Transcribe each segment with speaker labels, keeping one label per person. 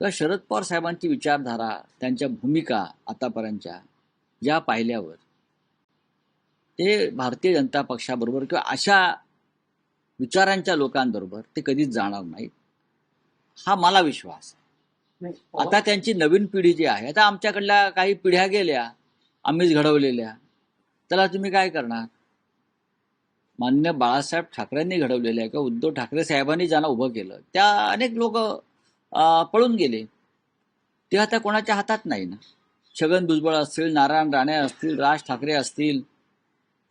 Speaker 1: तर शरद पवार साहेबांची विचारधारा त्यांच्या भूमिका आतापर्यंतच्या ज्या पाहिल्यावर ते भारतीय जनता पक्षाबरोबर किंवा अशा विचारांच्या लोकांबरोबर ते कधीच जाणार नाहीत. हा मला विश्वास आहे. आता त्यांची नवीन पिढी जी आहे आता आमच्याकडल्या काही पिढ्या गेल्या आम्हीच घडवलेल्या त्याला तुम्ही काय करणार? मान्य बाळासाहेब ठाकरेंनी घडवलेल्या किंवा उद्धव ठाकरे साहेबांनी ज्यांना उभं केलं त्या अनेक लोक पळून गेले. ते आता कोणाच्या हातात नाही ना? छगन भुजबळ असतील नारायण राणे असतील राज ठाकरे असतील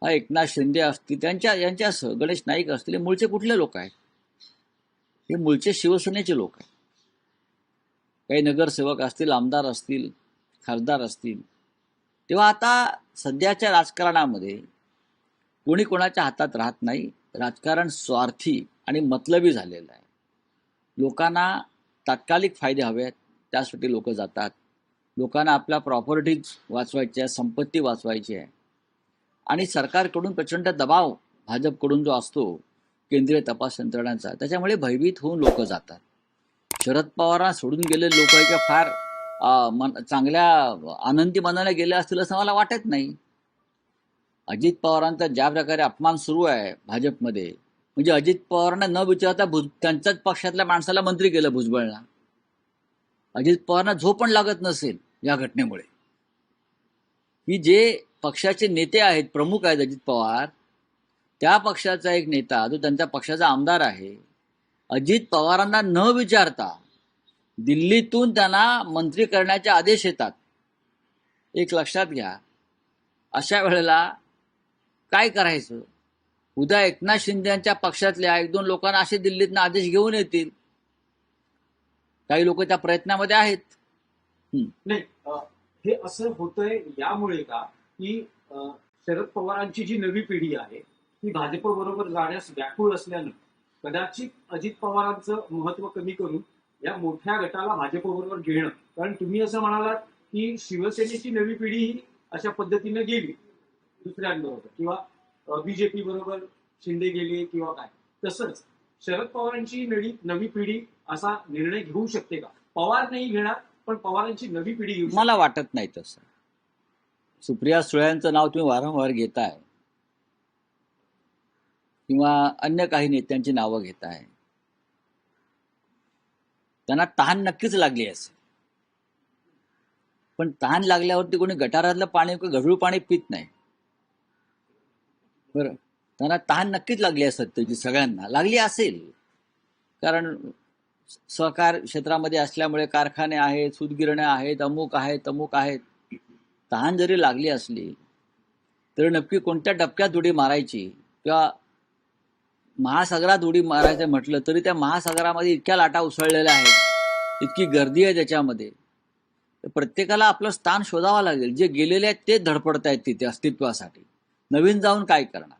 Speaker 1: एकनाथ शिंदे असतील त्यांच्या यांच्यासह गणेश नाईक असतील हे मूळचे कुठले लोक आहेत? हे मूळचे शिवसेनेचे लोक आहेत. काही नगरसेवक असतील आमदार असतील खासदार असतील. तेव्हा आता सध्याच्या राजकारणामध्ये कोणी कोणाच्या हातात राहत नाही. राजकारण स्वार्थी आणि मतलबी झालेलं आहे. लोकांना तात्कालिक फायदे हवे आहेत त्यासाठी लोक जातात. लोकांना आपल्या प्रॉपर्टीज वाचवायची आहे संपत्ती वाचवायची आहे. आणि सरकारकडून प्रचंड दबाव भाजपकडून जो असतो केंद्रीय तपास यंत्रणांचा त्याच्यामुळे भयभीत होऊन लोक जातात. शरद पवारांना सोडून गेलेले लोक किंवा फार मन चांगल्या आनंदी मनाने गेले असतील असं मला वाटत नाही. अजित पवारांचा ज्या प्रकारे अपमान सुरू आहे भाजपमध्ये म्हणजे अजित पवारांना न विचारता भुज त्यांच्याच पक्षातल्या माणसाला मंत्री केलं भुजबळला. अजित पवारांना झोप पण लागत नसेल या घटनेमुळे. की जे पक्षाचे नेते आहेत प्रमुख आहेत अजित पवार त्या पक्षाचा एक नेता जो त्यांच्या पक्षाचा आमदार आहे अजित पवारांना न विचारता दिल्लीतून त्यांना मंत्री करण्याचे आदेश येतात. एक लक्षात घ्या अशा वेळेला काय करायचं? उद्या एकनाथ शिंदे यांच्या पक्षातल्या एक दोन लोकांना असे दिल्लीतनं आदेश घेऊन येतील. काही लोक त्या प्रयत्नामध्ये आहेत.
Speaker 2: नाही हे असं होतंय यामुळे का की शरद पवारांची जी नवी पिढी आहे ती भाजप बरोबर जाण्यास व्याकुळ असल्यानं कदाचित अजित पवारांचं महत्त्व कमी करून या मोठ्या गटाला भाजप बरोबर घेणं. कारण तुम्ही असं म्हणालात की शिवसेनेची नवी पिढी ही अशा पद्धतीने गेली दुसऱ्यांबरोबर. किंवा बीजेपी बरोबर शिंदे गेले किंवा काय. तसंच शरद पवारांची नवी नवी पिढी असा निर्णय घेऊ शकते का? पवार नाही घेणार पण पवारांची नवी पिढी घेऊ
Speaker 1: मला वाटत नाही तसं. सुप्रिया सुळ्यांचं नाव तुम्ही वारंवार घेताय. किंवा अन्य काही नेत्यांची नावं घेताय. त्यांना तहान नक्कीच लागली असेल. पण तहान लागल्यावरती कोणी गटारातलं पाणी किंवा गढूळ पाणी पित नाही. बरं. त्यांना तहान नक्कीच लागली असत त्याची सगळ्यांना. लागली असेल. कारण सहकार क्षेत्रामध्ये असल्यामुळे कारखाने आहेत सूतगिरण्या आहेत अमुक आहेत अमुक आहेत. तहान जरी लागली असली तरी नक्की कोणत्या टप्प्यात उडी मारायची? किंवा महासागरात उडी मारायचं म्हटलं तरी त्या महासागरामध्ये इतक्या लाटा उसळलेल्या आहेत. इतकी गर्दी आहे त्याच्यामध्ये. प्रत्येकाला आपलं स्थान शोधावं लागेल. जे गेलेले आहेत ते धडपडत आहेत तिथे अस्तित्वासाठी. नवीन जाऊन काय करणार